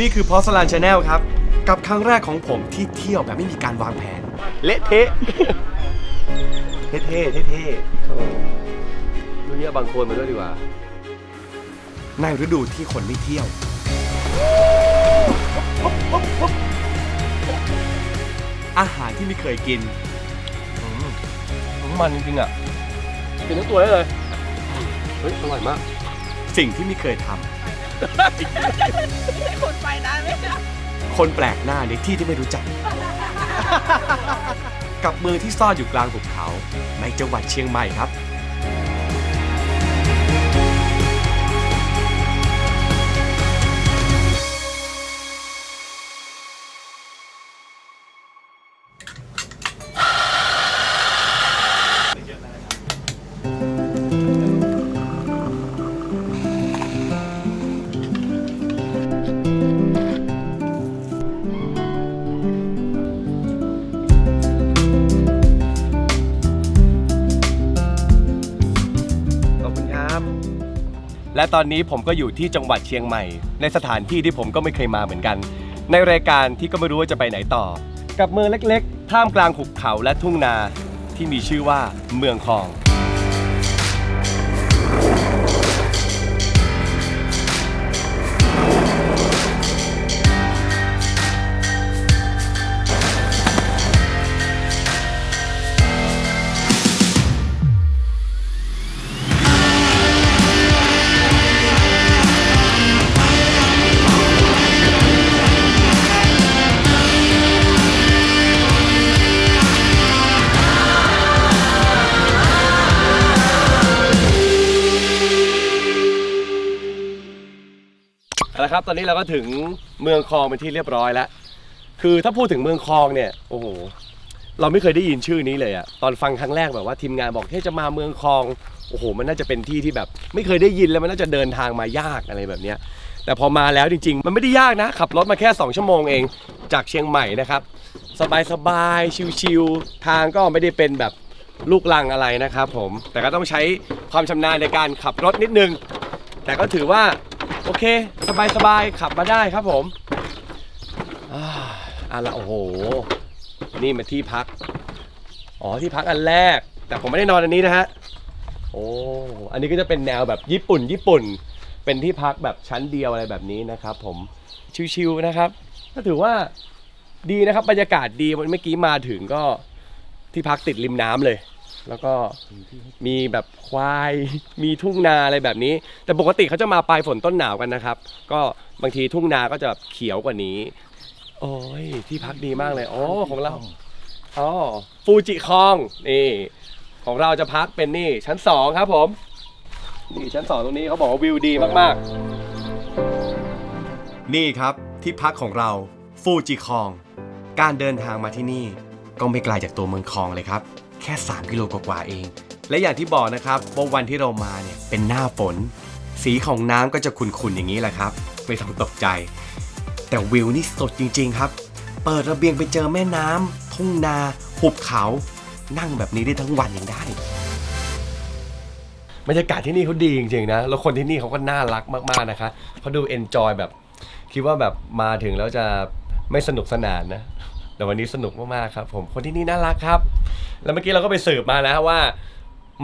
นี่คือพอสลานชาแนลครับ กับครั้งแรกของผมที่เที่ยวแบบไม่มีการวางแผน เละเทะ เท่ๆเท่ๆโอ้ดูเนี่ยบางคนมาด้วยดีกว่า ในฤดูที่คนไม่เที่ยว อาหารที่ไม่เคยกิน มันจริงๆอะกินทั้งตัวได้เลย เฮ้ย อร่อยมาก สิ่งที่ไม่เคยทำ คนไปนานไหมคนแปลกหน้าในที่ที่ไม่รู้จัก กับเมืองที่ซ่อนอยู่กลางหุบเขา ในจังหวัดเชียงใหม่ครับ ตอนนี้ผมก็อยู่ที่จังหวัดเชียงใหม่ ในสถานที่ที่ผมก็ไม่เคยมาเหมือนกัน ในรายการที่ก็ไม่รู้ว่าจะไปไหนต่อ กับเมืองเล็กๆ ท่ามกลางหุบเขาและทุ่งนาที่มีชื่อว่าเมืองคลอง เอาละครับตอนนี้เราก็ถึงเมืองคลองเป็นที่เรียบร้อยแล้ว คือถ้าพูดถึงเมืองคลองเนี่ยโอ้โหเราไม่เคยได้ยินชื่อนี้เลยอะตอนฟังครั้งแรกแบบว่าทีมงานบอกที่จะมาเมืองคลองโอ้โห มันน่าจะเป็นที่ที่แบบ ไม่เคยได้ยินแล้วมันน่าจะเดินทางมายากอะไรแบบเนี้ยแต่พอมาแล้วจริง ๆ มันไม่ได้ยากนะ ขับรถมาแค่ 2 ชั่วโมงเองจากเชียงใหม่นะครับ สบายๆชิวๆทางก็ไม่ได้เป็นแบบลูกลังอะไรนะครับผมแต่ก็ต้องใช้ความชำนาญในการขับรถนิดนึง แต่ก็ถือว่า โอเค สบายๆขับมาได้ครับผมอ่าอะละโอ้โห นี่มาที่พัก อ๋อที่พักอันแรก แต่ผมไม่ได้นอนอันนี้นะฮะ โอ้ อันนี้ก็จะเป็นแนวแบบญี่ปุ่น ญี่ปุ่น เป็นที่พักแบบชั้นเดียวอะไรแบบนี้นะครับ ผมชิวๆนะครับ ก็ถือว่าดีนะครับบรรยากาศดีวันเมื่อกี้มาถึงก็ที่พักติดริมน้ำเลย แล้วก็มีแบบควาย มีทุ่งนาอะไรแบบนี้ แต่ปกติเขาจะมาปลายฝนต้นหนาวกันนะครับ ก็บางทีทุ่งนาก็จะแบบเขียวกว่านี้ โอ้ยที่พักดีมากเลยอ๋อของเราอ๋อฟูจิคองนี่ของเราจะพักเป็นนี่ชั้นสองครับผมนี่ชั้นสองตรงนี้เขาบอกว่าวิวดีมากๆ นี่ครับที่พักของเราฟูจิคอง การเดินทางมาที่นี่ก็ไม่ไกลจากตัวเมืองคองเลยครับ ค่ 3 กิโลกว่าๆเอง และอย่างที่บอกนะครับว่าวันที่เรามาเนี่ยเป็นหน้าฝน สีของน้ำก็จะขุ่นๆอย่างนี้แหละครับ ไม่ต้องตกใจ แต่วิวนี่สดจริง ๆ ครับ เปิดระเบียงไปเจอแม่น้ำทุ่งนาหุบเขานั่งแบบนี้ได้ทั้งวันยังได้บรรยากาศที่นี่เขาดีจริงๆนะ แล้วคนที่นี่เขาก็น่ารักมากๆนะคะเขาดูเอนจอยแบบ คิดว่าแบบมาถึงแล้วจะไม่สนุกสนานนะ แต่วันนี้สนุกมากๆครับ ผมคนที่นี่น่ารักครับ แล้วเมื่อกี้เราก็ไปสืบมานะว่า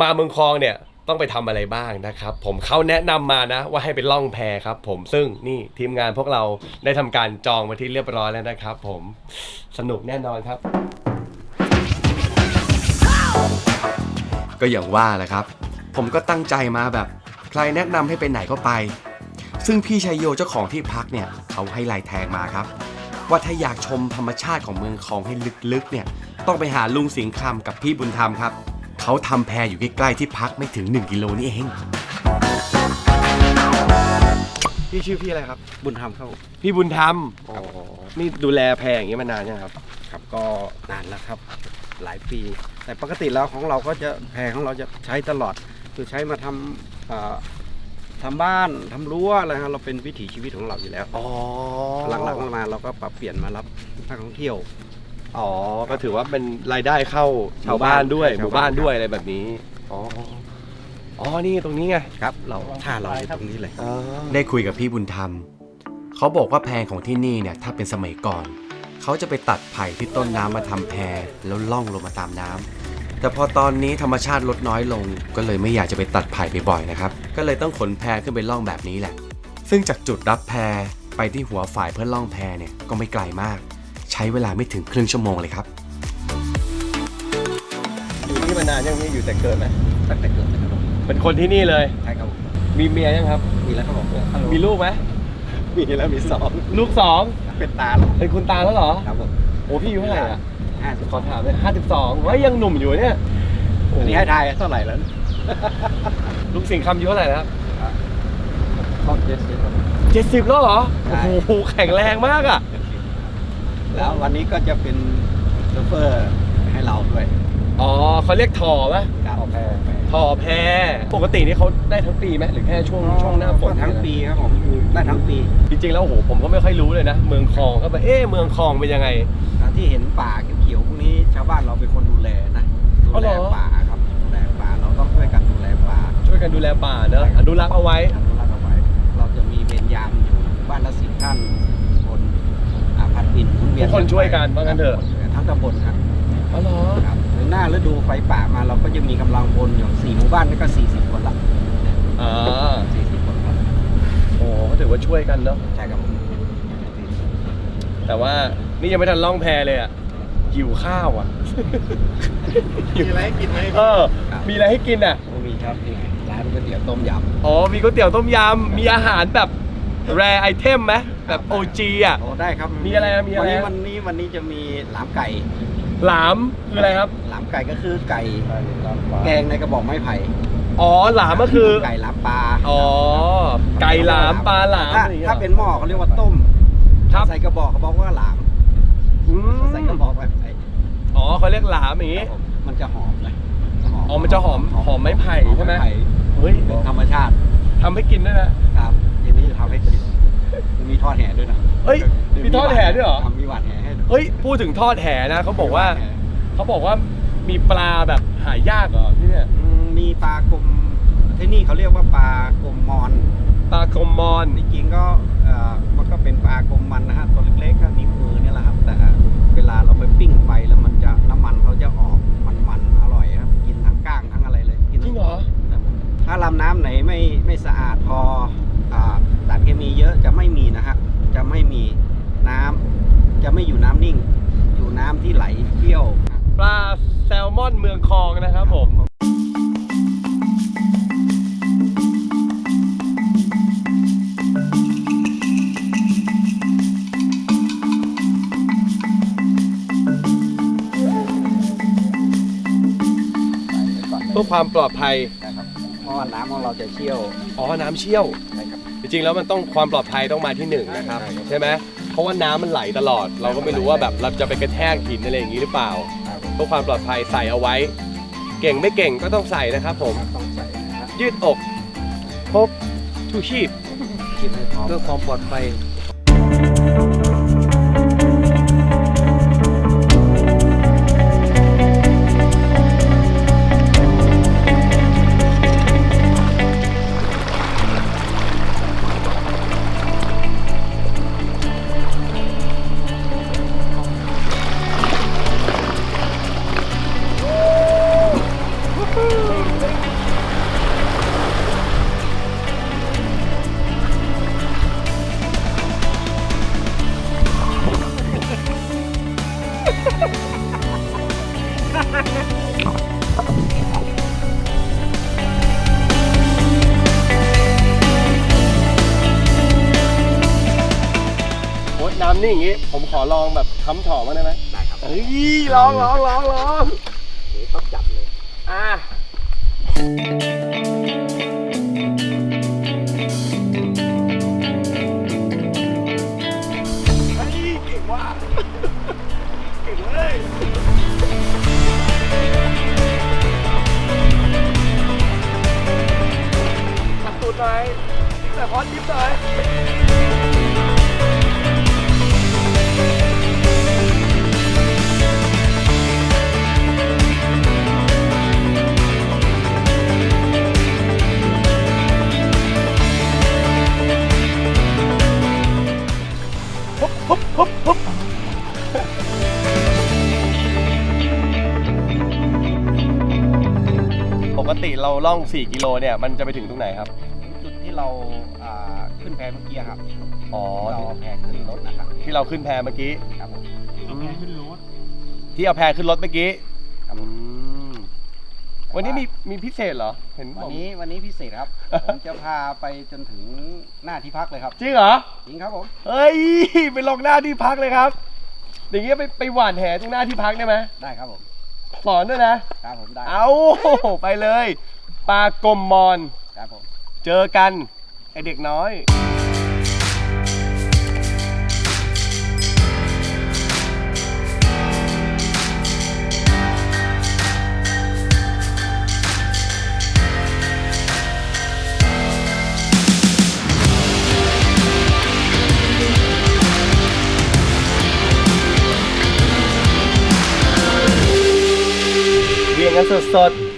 มาเมืองคลองเนี่ยต้องไปทำอะไรบ้างนะครับ ผมเขาแนะนำมานะว่าให้ไปล่องแพครับ ผมซึ่งนี่ทีมงานพวกเราได้ทำการจองมาที่เรียบร้อยแล้วนะครับ ผมสนุกแน่นอนครับ ก็อย่างว่าแหละครับ ผมก็ตั้งใจมาแบบ ใครแนะนำให้ไปไหนก็ไป ซึ่งพี่ชัยโยเจ้าของที่พักเนี่ยเขาให้ลายแทงมาครับ ว่าถ้าอยากชมธรรมชาติของเมืองคลองให้ลึกๆเนี่ย ต้องไปหาลุงสิงห์คำกับพี่บุญธรรมครับ เขาทำแพอยู่ใกล้ๆที่พักไม่ถึง 1 กิโลนี่เอง พี่ชื่อพี่อะไรครับ บุญธรรมครับผมพี่บุญธรรมอ๋อนี่ดูแลแพอย่างนี้มานานยังครับ ครับก็นานแล้วครับ หลายปี แต่ปกติแล้วของเราก็จะแพรของเราจะใช้ตลอด คือใช้มาทำอ่าทำบ้านทำรั้วอะไรครับเราเป็นวิถีชีวิตของเราอยู่แล้ว อ๋อหลังๆมาเราก็ปรับเปลี่ยนมารับนักท่องเที่ยว อ๋อ ก็ถือว่าเป็นรายได้เข้าชาวบ้านด้วยหชาวบ้านมู่บ้านด้วยอะไรแบบนี้ อ๋อ อ๋อ นี่ตรงนี้ไง ครับ เราท่าเราอยู่ตรงนี้เลย ได้คุยกับพี่บุญธรรม เขาเขาบอกว่าแพของที่นี่เนี่ยถ้าเป็นสมัยก่อน เขาจะไปตัดไผ่ที่ต้นน้ำมาทำแพแล้วล่องลงมาตามน้ำแต่พอตอนนี้ธรรมชาติลดน้อยลง ก็เลยไม่อยากจะไปตัดไผ่บ่อยๆนะครับ ก็เลยต้องขนแพขึ้นไปล่องแบบนี้แหละ ซึ่งจากจุดรับแพไปที่หัวฝ่ายเพื่อล่องแพเนี่ยก็ไม่ไกลมาก ใช้เวลาไม่ถึงครึ่งชั่วโมงเลยครับ อยู่ที่มานานยังไม่อยู่แต่เกิดไหมตั้งแต่เกิดนะครับผมเป็นคนที่นี่เลย ใช่ครับผมมีเมียยังครับ มีแล้วครับผมมีลูกไหมมีแล้วมีสองลูกสองเป็นตาแล้วเป็นคุณตาแล้วเหรอครับผมโอ้พี่อายุเท่าไหร่อะห้าสิบขอถามเลยห้าสิบสองว่ายังหนุ่มอยู่เนี่ยโอ้อันนี้ให้ทายเท่าไหร่แล้ว ลุงสิงห์คำอายุเท่าไหร่นะครับต้องเจ็ดสิบครับเจ็ดสิบแล้วเหรอใช่โอ้โหแข็งแรงมากอะ แล้ววันนี้ก็จะเป็นโชเฟอร์ให้เราด้วยอ๋อเขาเรียกถอปะครับแพถอแพปกตินี่เขาได้ทั้งปีไหมหรือแค่ช่วงช่วงหน้าฝนทั้งปีครับผมได้ทั้งปีจริงๆแล้วโอ้โหผมก็ไม่ค่อยรู้เลยนะ เมืองคลองก็แบบเอ๊ะเมืองคลองเป็นยังไง ที่เห็นป่าเขียวๆพวกนี้ชาวบ้านเราเป็นคนดูแลนะดูอ๋อเหแลรอป่าครับดูแลป่าเราต้องช่วยกันดูแลป่าช่วยกันดูแลป่าเนอะอนุรักษ์เอาไว้ อนุรักษ์เอาไว้เราจะมีเวรยามอยู่บ้านละสิบท่านคน อ่าพัดบินหมุนเวียนทุกคนช่วยกันว่างั้นเถอะ ทั้งตำบลครับอ๋อเหรอครับในหน้าฤดูไฟป่ามาเราก็จะมีกำลังพลอยู่สี่หมู่บ้านนี่ก็สี่สิบคนละอ่าสี่สิบคนครับโอ้ก็ถือว่าช่วยกันเนาะใช่ครับผมแต่ว่านี่ยังไม่ทันล่องแพเลยอะหิวข้าวอะ มีอะไรให้กินไหมเออ มีอะไรให้กินอะ มีครับนี่ไงร้านก๋วยเตี๋ยวต้มยอ๋อมีก๋วยเตี๋ยวต้มยำมีอาหารแบบแรไอเทมไหม แบบ OG อะำโอ้ได้ครับมีอะไรอะมีอะไรอะ วันนี้วันนี้วันนี้จะมีหลามไก่หลามคืออะไรครับ หลามไก่ก็คือไก่แกงในกระบอกไม้ไผ่อ๋อหลามก็คือ ไก่หลามปลาอ๋อ ไก่หลามปลาหลามถ้าอะไรอย่างเงี้ยถ้าเป็นหม้อเขาเรียกว่าต้มครับใส่กระบอกเขาบอกว่าหลามอืมใส่กระบอกไม้ไผ่อ๋อเขาเรียกหลามอย่างงี้ ครับผมมันจะหอมเลยอ๋อมันจะหอมหอมไม้ไผ่ใช่ไหมอผ่เฮ้ยเป็นธรรมชาติทำให้กินด้วยนะครับทีนี้จะทำให้กินจะ มีทอดแห่ด้วยนะเฮ้ยมีทอดแห่ด้วยเหรอทำมีหวานแห่ให้ด้วยเฮ้ยพูดถึงทอดแหนะเขาบอกว่ามีหนแห่เขาบอกว่ามีปลาแบบหายากเหรอที่เนี่ยอืมมีปลากลมที่นี่เขาเรียกว่าปลากลมมอนปลากรมมอนจริงๆก็เอ่อมันก็เป็นปลากลมมันนะฮะตัวเล็กๆก็นิ้วมือเนี่ยแหละครับ แต่เวลาเราไปปิ้งไฟแล้วมันจะน้ำมันเขาจะออกมันๆอร่อยครับกินทั้งก้างทั้งอะไรเลยกินจริงเหรอครับผมถ้าลำน้ำไหนไม่ไม่สะอาดพออ่าสาร เคมีเยอะจะไม่มีนะฮะจะไม่มีน้ำจะไม่อยู่น้ำนิ่ง อยู่น้ำที่ไหลเที่ยวปลาแซลมอนเมืองคลองนะครับผมเพื่อความปลอดภัย นะครับเพราะว่าน้ำของเราจะเชี่ยวอ๋อน้ำเชี่ยวนะครับ จริงๆแล้วมันต้องความปลอดภัยต้องมาที่หนึ่งนะครับ ใช่ครับใช่ไหมเพราะว่าน้ำมันไหลตลอด เราก็ไม่รู้ว่าแบบเราจะไปกระแทกหินอะไรอย่างนี้หรือเปล่าครับ เพื่อความปลอดภัยใส่เอาไว้ เก่งไม่เก่งก็ต้องใส่นะครับผมต้องใส่นะฮะยืดอกพกชูชีพ คิดให้พร้อมเพื่อความปลอดภัย โอ้ยน้ำนี่อย่างงี้ ผมขอลองแบบค้ำถ่อมางได้ไหมได้ครับเฮ้ยลองลองลองลองเดี๋ยวต้องจับเลยอะเฮ้ยเก่งว่ะเก่งเลยขัดตูดหน่อยแต่พอดิฟหน่อย ล่อง 4 กิโลเนี่ยมันจะไปถึงตรงไหนครับจุดที่เราอ่าขึ้นแพเมื่อกี้ครับอ๋อเราเอาแพขึ้นรถนะครับที่เราขึ้นแพเมื่อกี้ครับผมขึ้นรถที่เอาแพขึ้นรถเมื่อกี้ครับผมอืมวันนี้มีมีพิเศษเหรอเห็นบวัอนกนี้วันนี้พิเศษครับ ผมจะพาไปจนถึงหน้าที่พักเลยครับจริงเหรอจริงครับผมเฮ้ยไปลงหน้าที่พักเลยครับ อย่างเงี้ยไปไปหว่านแหตรงหน้าที่พักได้ไหมได้ครับผมสอนด้วยนะครับผมได้เอาไปเลย ปลากลมมอน ครับผม เจอกัน ไอเด็กน้อย เรียงกันสดๆ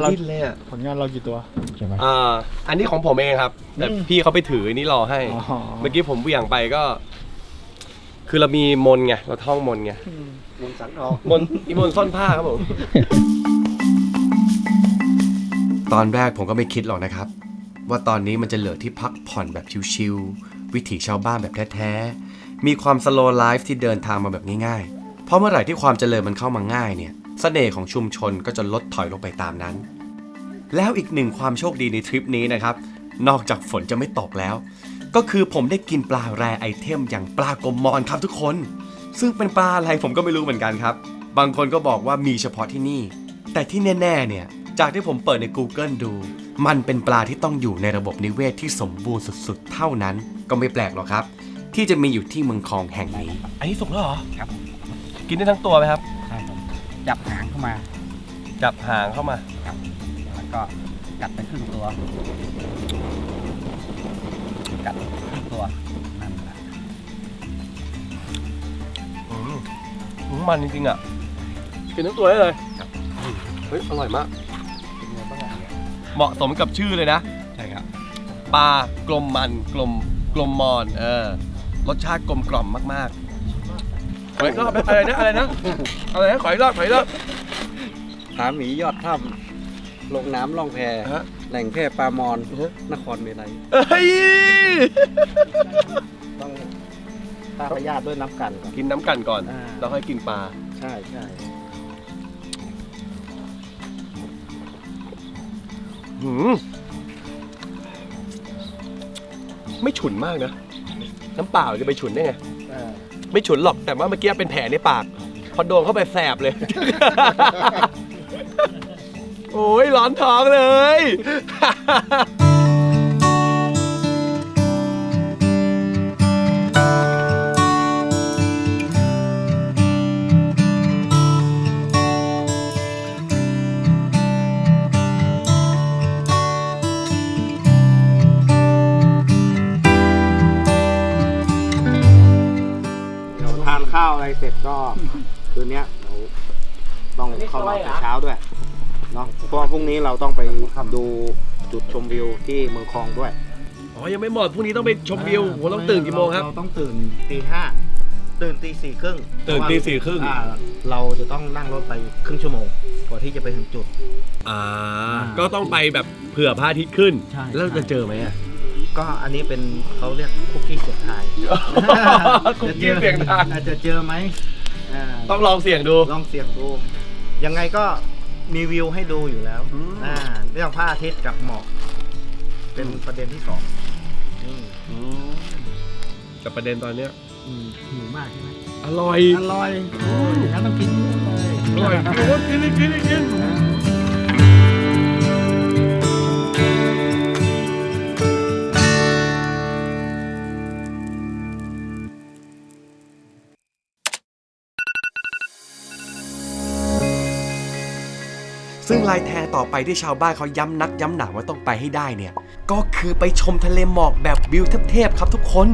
กำลังดิ้นเลยอะผลงานเรากี่ตัวใช่ไหมอ่าอันนี้ของผมเองครับ แต่อืมพี่เขาไปถืออันนี้รอให้ อ๋อ เมื่อกี้ผมเหวี่ยงไปก็ คือเรามีมนต์ไงเราท่องมนต์ไงมุนสังทองมนต์อีมนต์ซ่อนผ้าครับผม ตอนแรกผมก็ไม่คิดหรอกนะครับ ว่าตอนนี้มันจะเหลือที่พักผ่อนแบบชิลๆวิถีชาวบ้านแบบแท้ๆ มีความสโลว์ไลฟ์ที่เดินทางมาแบบง่ายๆ เพราะเมื่อไหร่ที่ความเจริญมันเข้ามาง่ายเนี่ย เสน่ห์ของชุมชนก็จะลดถอยลงไปตามนั้น แล้วอีกหนึ่งความโชคดีในทริปนี้นะครับ นอกจากฝนจะไม่ตกแล้ว ก็คือผมได้กินปลาแรไอเทม อย่างปลากลมมอนครับทุกคน ซึ่งเป็นปลาอะไรผมก็ไม่รู้เหมือนกันครับ บางคนก็บอกว่ามีเฉพาะที่นี่ แต่ที่แน่ๆเนี่ยจากที่ผมเปิดใน Google ดู มันเป็นปลาที่ต้องอยู่ในระบบนิเวศที่สมบูรณ์สุดๆ เท่านั้น ก็ไม่แปลกหรอกครับ ที่จะมีอยู่ที่เมืองคลองแห่งนี้ อันนี้สุกแล้วเหรอ ครับ กินได้ทั้งตัวไหมครับ จับหางเข้ามาจับหางเข้ามา ครับแล้วก็กัดไปครึ่งตัว กัดครึ่งตัวนั่นแหละอืมอืมมันจริงๆอะ กินทั้งตัวได้เลย เฮ้ย อร่อยมาก เป็นไงบ้างอะเนี่ยเหมาะสมกับชื่อเลยนะ ใช่ครับปลากลมมันกลมกลมมอน เออ รสชาติกลมกล่อมมากๆ ขออีกรอบนะอะไรนะอะไรนะอะไรนะขออีกรอบขออีกรอบ ผาหมียอดถ้ำลงน้ำล่องแพฮะแหล่งแพร่ปลามอนนครเมลัยเฮ้ยต้องตาพยาธิด้วยน้ำกันก่อน กินน้ำกันก่อนอ่า แล้วค่อยกินปลาใช่ใช่หืมไม่ฉุนมากนะ น้ำเปล่าจะไปฉุนได้ไงเออ ไม่ฉุนหรอกแต่ว่าเมื่อกี้เป็นแผลในปาก พอโดนเข้าไปแสบเลย โอ้ยร้อนท้องเลย พราะว่าพรุ่งนี้เราต้องไปดูจุดชมวิวที่เมืองคลองด้วย อ๋อ ยังไม่หมดพรุ่งนี้ต้องไปชมวิวโหต้องตื่นกี่โมงครับ เราต้องตื่นตีห้าตื่นตีสี่ครึ่งตื่นตีสี่ครึ่ง อ่าเราจะต้องนั่งรถไปครึ่งชั่วโมงกว่าที่จะไปถึงจุด อ่า ก็ต้องไปแบบเผื่อพระอาทิตย์ขึ้น ใช่ แล้วจะเจอไหมอะก็อันนี้เป็นเขาเรียกคุกกี้เสียงทายคุกกี้เสียงทายอาจจะเจอไหมอ่าต้องลองเสี่ยงดู ลองเสี่ยงดู ยังไงก็ มีวิวให้ดูอยู่แล้วอืม อ่าเรื่องพระอาทิตย์กับหมอกเป็นประเด็นที่สองอืมแต่ประเด็นตอนเนี้ยอืมหิวมากใช่ไหมอร่อย อร่อยโอ้ยอย่างนั้นต้องกินเยอะเลยอร่อยโอ้ยกินเลยกินเลยกิน ซึ่งลายแทงต่อไปที่ชาวบ้านเขาย้ำนักย้ำหนาว่าต้องไปให้ได้เนี่ย ก็คือไปชมทะเลหมอกแบบวิวเทพๆครับทุกคน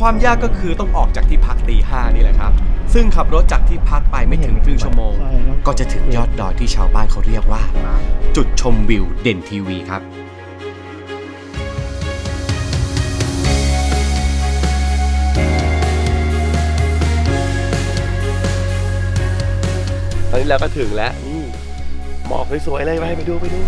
ความยากก็คือต้องออกจากที่พักตีห้านี่แหละครับ ซึ่งขับรถจากที่พักไปไม่ถึงครึ่งชั่วโมง ก็จะถึงยอดดอยที่ชาวบ้านเขาเรียกว่า จุดชมวิวเด่นทีวีครับตอนนี้เราก็ถึงแล้วนี่ หมอกสวยๆเลยไปไปดูไปดู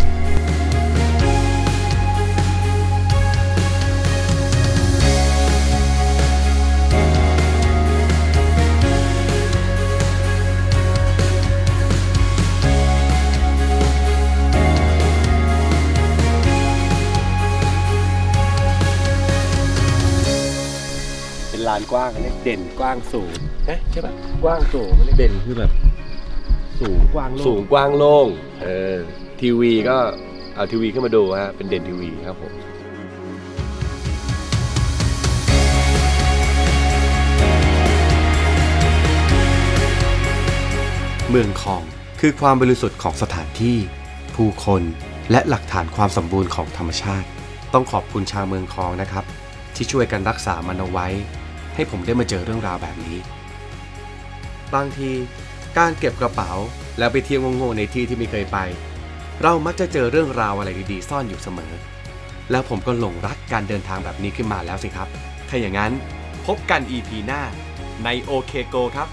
เป็นลานกว้างอันนี้เด่นกว้างสูง เอ๊ะใช่ปะกว้างสูงอันนี้เด่นคือแบบ สูงกว้างโล่สูงกว้างโล่งเออทีวีก็เอาทีวีขึ้นมาดูฮะเป็นเด่นทีวีครับผมเมืองคองคือความบริสุทธิ์ของสถานที่ ผู้คนและหลักฐานความสมบูรณ์ของธรรมชาติ ต้องขอบคุณชาวเมืองคองนะครับ ที่ช่วยกันรักษามันเอาไว้ ให้ผมได้มาเจอเรื่องราวแบบนี้ บางที การเก็บกระเป๋า แล้วไปเที่ยวงงๆในที่ที่ไม่เคยไป เรามักจะเจอเรื่องราวอะไรดีๆ ซ่อนอยู่เสมอ แล้วผมก็หลงรักการเดินทางแบบนี้ขึ้นมาแล้วสิครับ ถ้าอย่างนั้นพบกัน EP หน้าใน OK Go ครับ